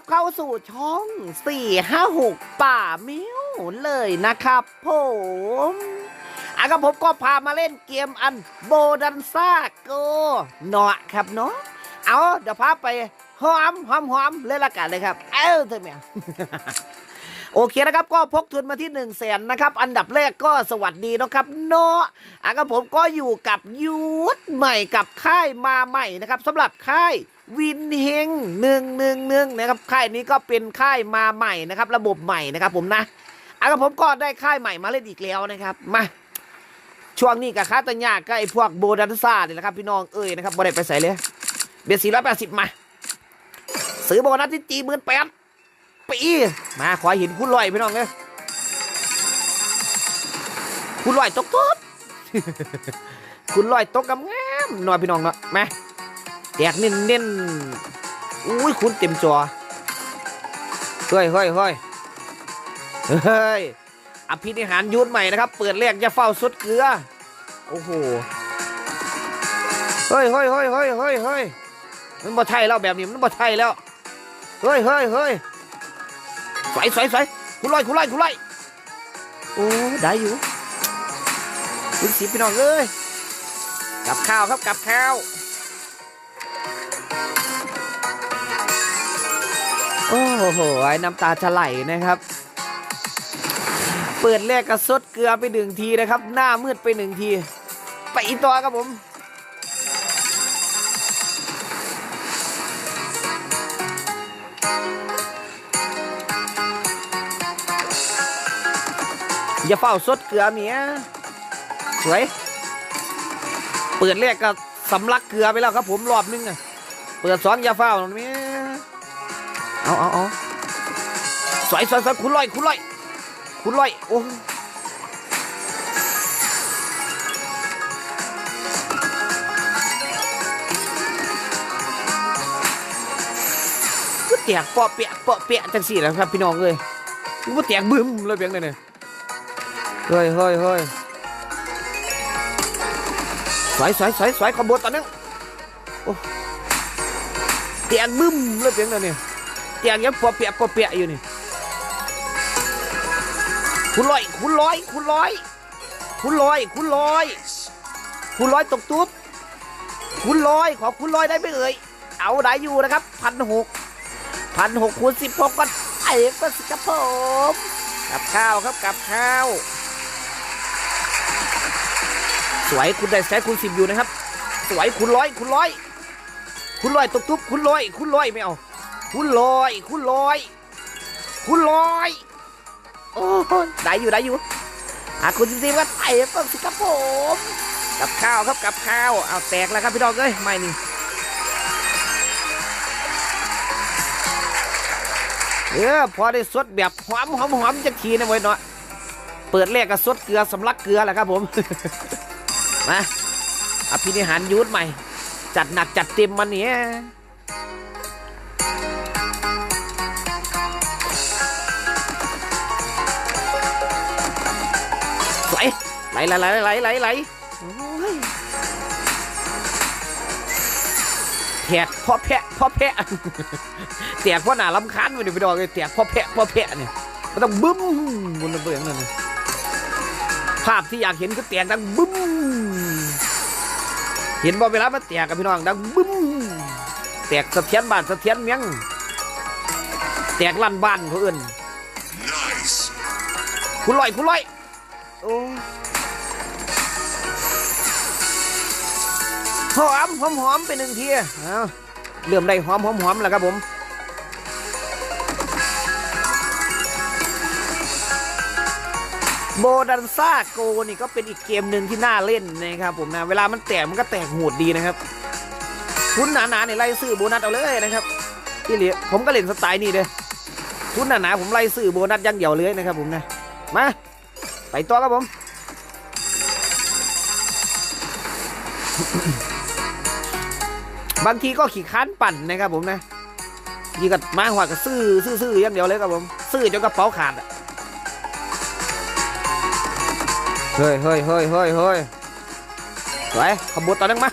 รับเข้าสู่ช่อง 456 ป่ามิวเลยนะครับผมอะครับผมก็พามาเล่นเกมอันโบดันซ่าโกเนาะครับเนาะเอาเดี๋ยวพาไปหอมหอมหอมเลยละกันเลยครับ เอ้าเธอะแม่ โอเคนะครับก็พกทุนมาที่1นึ่งแสนนะครับอันดับแรกก็สวัสดีนะครับเนาะอะครับผมก็อยู่กับยูทใหม่กับค่ายมาใหม่นะครับสำหรับค่ายวินเฮงหนึ่งหนึ่งหนึ่งนะครับค่ายนี้ก็เป็นค่ายมาใหม่นะครับ ระบบใหม่นะครับผมนะอะครับผมก็ได้ค่ายใหม่มาเล่นอีกแล้วนะครับมาช่วงนี้กับค้าตัญญาก็ไอ้พวกโบดันซ่าเนี่ยนะครับพี่น้องเอ้ยนะครับบ่ได้ไปใส่เลยเบียร์สี่ร้อยแปดสิบมา ซื้อโบนัสที่จีหมื่นแปด ปีมาขอเห็นคุณลอยพี่น้องเลยคุณลอยตกตุ๊บคุณลอยตกกำงามหน่อยพี่น้องเนาะมาแตกเน้นเน้นอุ้ยคุณเต็มจอเฮ้ยเฮ้ยเฮ้ยเฮ้ยอภินิหารยุทธใหม่นะครับ เปิดแรกจะเฝ้าสุดเกลือ โอ้โห เฮ้ยเฮ้ยเฮ้ยเฮ้ยเฮ้ยเฮ้ยมันบ่ใช่แล้วแบบนี้มันบ่ใช่แล้ว เฮ้ยเฮ้ยเฮ้ย ส่ใส่ใส่คุณลอยคุณลอยคุณลอยโอ้ได้อยู่คุณสิพี่น้องเอ้ยกับข้าวครับกับข้าวโอ้โหไอ้น้ำตาจะไหลนะครับ เปิดแรกกระซดเกลือไปหนึ่งทีนะครับ หน้ามืดไปหนึ่งที ไปอีกตัวครับผม อย่าเฝ้าสดเกลือเมียสวย เปิดแรกก็สำลักเกลือไปแล้วครับผมรอบนึงอะเปิดสองอย่าเฝ้าเมียเอาเอาเอาสวยสวยสวยคุณลอยคุณลอยคุณลอยโอ้ก็แตกเปาะเปียะเปาะเปียะจังสี่แล้วครับพี่น้องเอ้ยก็แตกบึ้มเลยเพียงเลยเนี่ย เฮ้ยเฮ้ยเฮ้ยสวยสวยสวยสวยขบวนตอนนึงโอ้เตียงบึ้มเลยเพียงเลยเนี่ยเตียงยังปอเปียะปอเปียะอยู่นี่คุณลอยคุณลอยคุณลอยคุณลอยคุณลอยคุณลอยตกตุ๊บคุณลอยขอคุณลอยได้ไหมเอ่ยเอาได้อยู่นะครับพันหกพันหกคูณสิบหกก็ไอ้ก็สิครับผมกับข้าวครับกับข้าว สวยคุณได้แซคุณสิบอยู่นะครับ สวยคุณร้อยคุณร้อยคุณร้อยตุบตุบคุณร้อยคุณร้อยไม่เอาคุณร้อยคุณร้อยคุณร้อยโอ้ได้อยู่ได้อยู่อะคุณสิบสิบก็ไต่ต้นสิครับผมกับข้าวครับกับข้าวเอาแตกแล้วครับพี่ดอกเอ้ยไม่นี่เออพอได้สดแบบหอมหอมหอมจะทีนะเว้ยเนาะเปิดแรกก็สดเกลือสำลักเกลือแหละครับผม มาอภินิหารยูทธใหม่ จัดหนักจัดเต็มมันเนี้ยไหลไหลไหลไหลไหลไหลไหลแทกพ่อแพะพ่อแพะแตกพ่อหนาลำคันไปดิไปดอกเลยแตกพ่อแพะพ่อแพะเนี่ยมันต้องบึ้มบนระเบิดนั่นนะ ภาพที่อยากเห็นคือแตกดังบึ้ม เห็นบ่เวลามันแตกกับพี่น้องดังบึ้ม แตกสะเทียนบ้านสะเทียนเมียง แตกลั่นบ้านเขาเอื่น Nice. คุณลอยคุณลอยโอ้หอมหอมหอมไปหนึ่งทีเอาเริ่มได้หอมหอมหอมแล้วครับผม โบดันซ่าโกนี่ก็เป็นอีกเกมหนึ่งที่น่าเล่นนะครับผมนะ เวลามันแตกมันก็แตกโหดดีนะครับทุนหนาๆเนี่ยไล่ซื้อโบนัสเอาเลยนะครับที่เหลือผมก็เล่นสไตล์นี้เลยทุนหนาๆผมไล่ซื้อโบนัสยังเดียวเลยนะครับผมนะ มา ไปต่อครับผม บางทีก็ขี่ค้านปั่นนะครับผมนะยีกับมาหัวกับซื้อซื้อซื้อย่างเดียวเลยครับผม ซื้อจนกระเป๋าขาดอะ เฮ้ยเฮ้ยเฮ้ยเฮ้ยเฮ้ยไปขบวนต่อนึงมา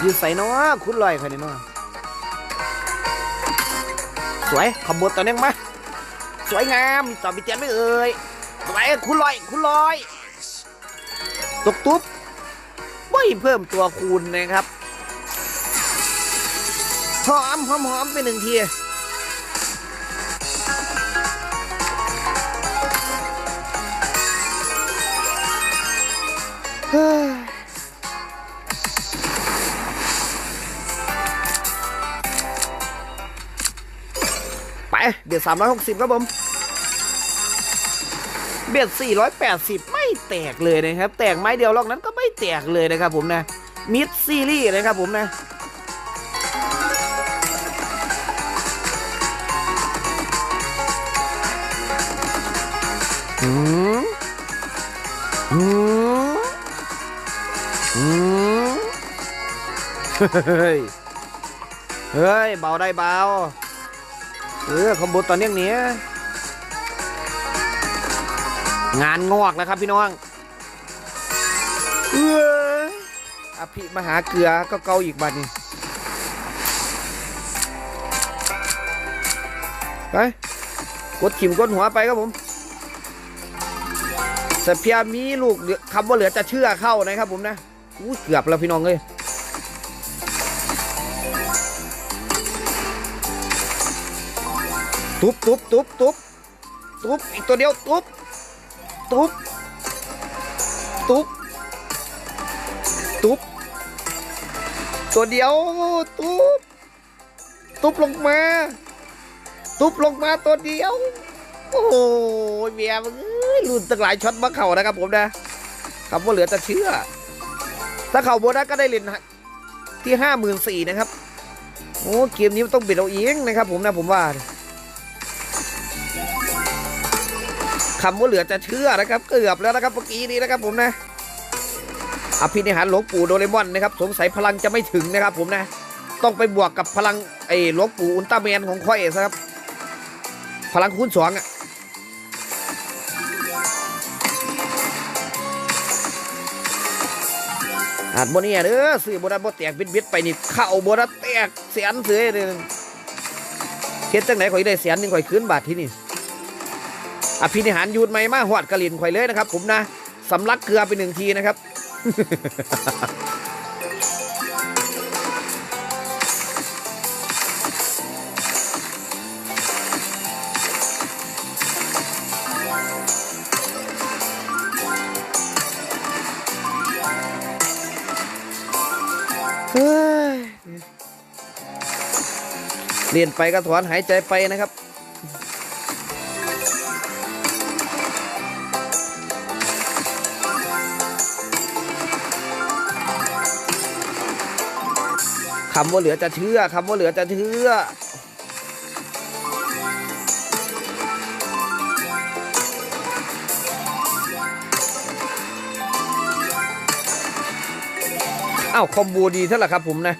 อยู่ใส่น้อคุ้นลอยใครเนน้อสวยขบวนต่อนึงมาสวยงามตอไปเตียนไม่เอ่ย สวยคุณลอยคุณลอยตกตุ๊บไม่เพิ่มตัวคูณนะครับหอมหอมหอมไปหนึ่งทีเฮ้ยไปเบียด360ครับผม เบียด480 ไม่แตกเลยนะครับ แตกไม้เดียวลอกนั้นก็ไม่แตกเลยนะครับผมนะ มิดซีรีส์นะครับผมนะอืมอืมอืมเฮ้ย เฮ้ย เบาได้เบา เออคอมโบตอนเนี้ยเนี้ย งานงอกแล้วครับพี่น้องเอออภิมหาเกลือก็เกาอีกบัดนี่ไปกดขิมกดหัวไปครับผมแต่เพียมีลูกเหลือคำว่าเหลือจะเชื่อเข้านะครับผมนะอู้เกือบแล้วพี่น้องเลยตุ๊บตุ๊บตุ๊บตุ๊บตุ๊บอีกตัวเดียวตุ๊บ ตุ๊บ ตุ๊บ ตุ๊บ ตัวเดียว ตุ๊บ ตุ๊บลงมา ตุ๊บลงมาตัวเดียว โอ้โหเมียมึงเอ้ยรุ่นตั้งหลายช็อตมาเข่านะครับผมนะคำว่าเหลือจะเชื่อ ถ้าเข่าโบนัสก็ได้เหรียญที่ห้าหมื่นสี่นะครับ โอ้ เกมนี้มันต้องบิดเอาเองนะครับผมนะผมว่า คำว่าเหลือจะเชื่อนะครับ เกือบแล้วนะครับเมื่อกี้นี้นะครับผมนะอภินิหารหลวงปู่โดเรมอนนะครับ สงสัยพลังจะไม่ถึงนะครับ ผมนะ ต้องไปบวกกับพลังไอ้หลวงปู่อุลตร้าแมนของค่อยซะครับ พลังคูณสองอะอาจบนนี่เด้อซื้อบนัสบ่แตกบิดบิดๆไปนี่เข้าบนัสแตกแสนเสือเลยเฮ็ดจังไหนข่อยได้แสนหนึ่งข่อยคืนบาทที่นี่ อภินิหารยูดใหม่มาหอดกระลินข่อยเลยนะครับผมนะสำลักเกลือไปหนึ่งทีนะครับเฮ้ยเรียนไปก็ถอนหายใจไปนะครับ คำว่าเหลือจะเชื่อคำว่าเหลือจะเชื่ออ้าวคอมโบดีเท่าไหร่ครับผมนะ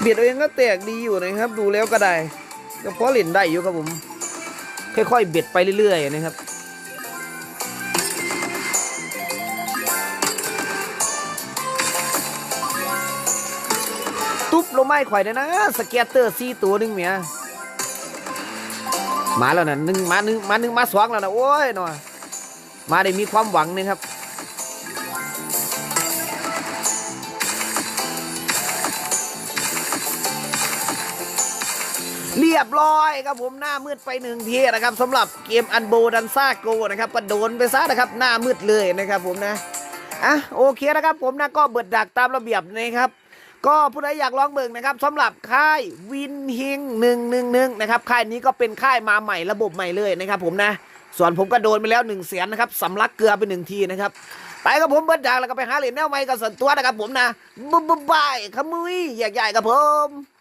เบียดเอาเองก็แตกดีอยู่นะครับ ดูแล้วก็ได้ก็พราะเล่นได้อยู่ครับผม ค่อยๆเบียดไปเรื่อยๆนะครับ ไม้ข่อยเลยนะ สเก็ตเตอร์สี่ตัวหนึ่งเมียมาแล้วนะหนึ่งมาหนึ่งมาหนึ่งมาสองแล้วนะโอ้ยหน่อยมาได้มีความหวังนะครับเรียบร้อยครับผมหน้ามืดไปหนึ่งทีนะครับสำหรับเกมอันโบดันซาโกนะครับก็โดนไปซะนะครับ หน้ามืดเลยนะครับผมนะอะโอเคนะครับผมนะก็เบิดดักตามระเบียบนะครับ ก็ผู้ใดอยากลองเบิ่งนะครับสำหรับค่ายวินฮิงหนึ่งหนึ่งหนึ่งนะครับค่ายนี้ก็เป็นค่ายมาใหม่ระบบใหม่เลยนะครับ ผมนะ ส่วนผมก็โดนไปแล้วหนึ่งเสียนนะครับสำลักเกลือไปหนึ่งทีนะครับไปกับผมเบิดดังแล้วก็ไปหาเหรียญแนวใหม่กับส่วนตัวนะครับผมนะบ๊ายบายขมุยใหญ่ๆกับผม